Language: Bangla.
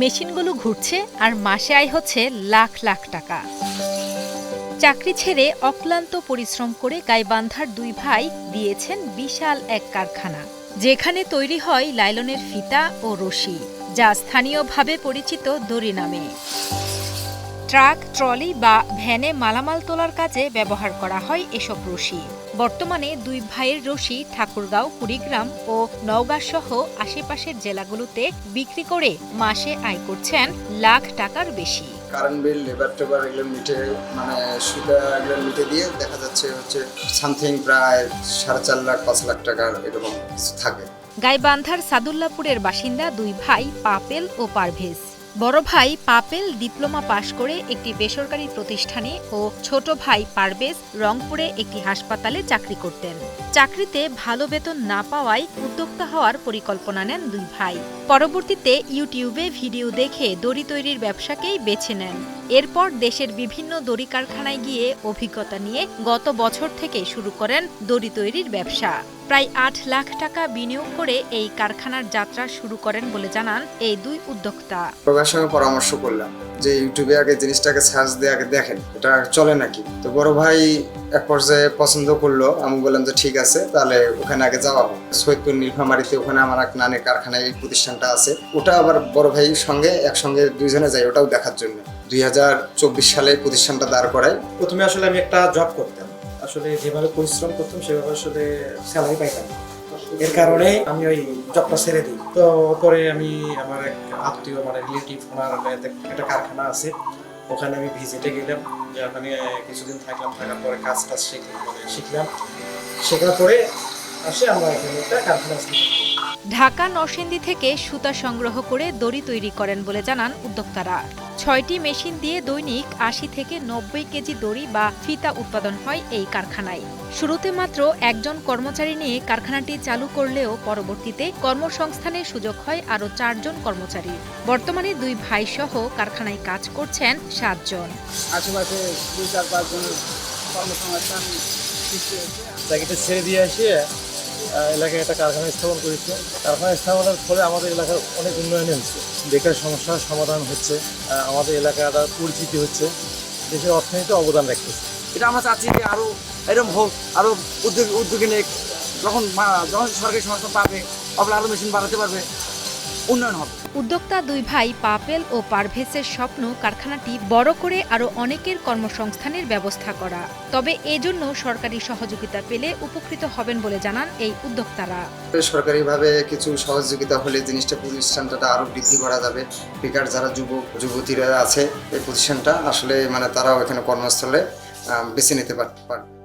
মেশিনগুলো ঘুরছে আর মাসে আয় হচ্ছে লাখ লাখ টাকা। চাকরি ছেড়ে অক্লান্ত পরিশ্রম করে গাইবান্ধার দুই ভাই দিয়েছেন বিশাল এক কারখানা, যেখানে তৈরি হয় লাইলনের ফিতা ও রশি, যা স্থানীয়ভাবে পরিচিত দড়ি নামে। ট্রাক, ট্রলি বা ভ্যানে মালামাল তোলার কাজে ব্যবহার করা হয় এসব রশি। বর্তমানে দুই ভাইয়ের রশি ঠাকুরগাঁও কুড়িগ্রাম ও নওগাঁ সহ আশেপাশের জেলাগুলোতে বিক্রি করে মাসে আয় করছেন লাখ টাকার বেশি। কারেন্ট বিল লেবার টেবার এগুলো মিটে মানে সুবিধা এগুলো মিটে দিয়ে দেখা যাচ্ছে হচ্ছে সামথিং প্রায় সাড়ে চার লাখ পাঁচ লাখ টাকার এরকম কিছু থাকে। গাইবান্ধার সাদুল্লাপুরের বাসিন্দা দুই ভাই পাপেল ও পারভেজ। বড় ভাই পাপেল ডিপ্লোমা পাশ করে একটি বেসরকারি প্রতিষ্ঠানে ও ছোট ভাই পারভেজ রংপুরে একটি হাসপাতালে চাকরি করতেন। চাকরিতে ভালো বেতন না পাওয়ায় উদ্যোক্তা হওয়ার পরিকল্পনা নেন দুই ভাই। পরবর্তীতে ইউটিউবে ভিডিও দেখে দড়ি তৈরির ব্যবসাকেই বেছে নেন। এরপর দেশের বিভিন্ন দড়ি কারখানায় গিয়ে অভিজ্ঞতা নিয়ে গত বছর থেকে শুরু করেন দড়ি তৈরির ব্যবসা। প্রায় আট লাখ টাকা বিনিয়োগ করে এই কারখানার যাত্রা শুরু করেন বলে জানান এই দুই উদ্যোক্তা। প্রকাশনের পরামর্শ করলাম যে ইউটিউবে আগে জিনিসটাকে সার্চ দিয়ে আগে দেখেন, এটা চলে নাকি? তো বড় ভাই এক পর্যায়ে পছন্দ করল, আমি বললাম যে ঠিক আছে, তাহলে ওখানে আগে যাওয়া হোক সৈয়দপুর নীলফামারিতে ওখানে আমার এক নানের কারখানায় এই প্রতিষ্ঠানটা আছে। ওটা আবার বড় ভাইয়ের সঙ্গে, একসঙ্গে দুইজনে যাই ওটাও দেখার জন্য। দুই হাজার চব্বিশ সালে প্রতিষ্ঠানটা দাঁড় করায়। প্রথমে আসলে আমি একটা জব করতাম। আসলে যেভাবে পরিশ্রম করতাম, সেভাবে আসলে স্যালারি পাইতাম। এর কারণে আমি ওই জবটা ছেড়ে দিই। তো পরে আমি আমার এক আত্মীয় মানে রিলেটিভ একটা- একটা কারখানা আছে। ওখানে আমি ভিজিটে গেলাম, যে ওখানে কিছুদিন থাকলাম, থাকার পরে কাজ টাজ শিখলাম শিখলাম শেখার পরে আসে আমরা এখানে একটা কারখানা। ঢাকা নরসিংদী থেকে সুতা সংগ্রহ করে দড়ি তৈরি করেন বলে জানান উদ্যোক্তারা। ছয়টি মেশিন দিয়ে দৈনিক আশি থেকে নব্বই কেজি দড়ি বা ফিতা উৎপাদন হয় এই কারখানায়। শুরুতে মাত্র একজন কর্মচারী নিয়ে কারখানাটি চালু করলেও পরবর্তীতে কর্মসংস্থানের সুযোগ হয় আরও চারজন কর্মচারী। বর্তমানে দুই ভাই সহ কারখানায় কাজ করছেন সাতজন। আশেপাশে দুই চার পাঁচজনের কর্মসংস্থান সৃষ্টি হয়েছে চাকরিটা ছেড়ে দিয়ে আহ, এলাকায় একটা কারখানা স্থাপন করেছে। কারখানা স্থাপনের ফলে আমাদের এলাকার অনেক উন্নয়ন হচ্ছে। বেকার সমস্যার সমাধান হচ্ছে আমাদের এলাকাটা পরিচিতি হচ্ছে, দেশের অর্থনীতিতে অবদান রাখতেছে। এটা আমরা চাচ্ছি যে আরও এরকম হোক আরও উদ্যোগ উদ্যোগী নেক, যখন যখন সরকারি সমস্যা পাবে তখন আরও মেশিন বাড়াতে পারবে। উন্নয়ন হবে। উদ্যোক্তা দুই ভাই পাপেল ও পারভেজের স্বপ্ন কারখানাটি বড় করে আরও অনেকের কর্মসংস্থানের ব্যবস্থা করা। তবে এজন্য সরকারি সহযোগিতা পেলে উপকৃত হবেন বলে জানান এই উদ্যোক্তারা। সরকারিভাবে কিছু সহযোগিতা হলে জিনিসটা প্রতিষ্ঠানটা আরও বৃদ্ধি করা যাবে। বেকার যারা যুবক যুবতীরা আছে এই প্রতিষ্ঠানটা আসলে মানে তারাও এখানে কর্মস্থলে বেছে নিতে পার- পারবে